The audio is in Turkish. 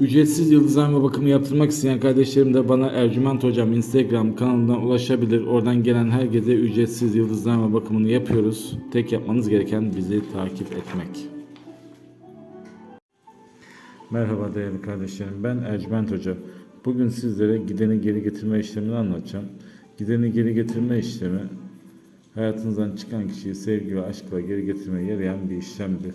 Ücretsiz yıldızlama bakımı yaptırmak isteyen kardeşlerim de bana Ercüment Hocam Instagram kanalından ulaşabilir. Oradan gelen herkese ücretsiz yıldızlama bakımını yapıyoruz. Tek yapmanız gereken bizi takip etmek. Merhaba değerli kardeşlerim. Ben Ercüment Hoca. Bugün sizlere gideni geri getirme işlemini anlatacağım. Gideni geri getirme işlemi hayatınızdan çıkan kişiyi sevgi ve aşkla geri getirmeye yarayan bir işlemdir.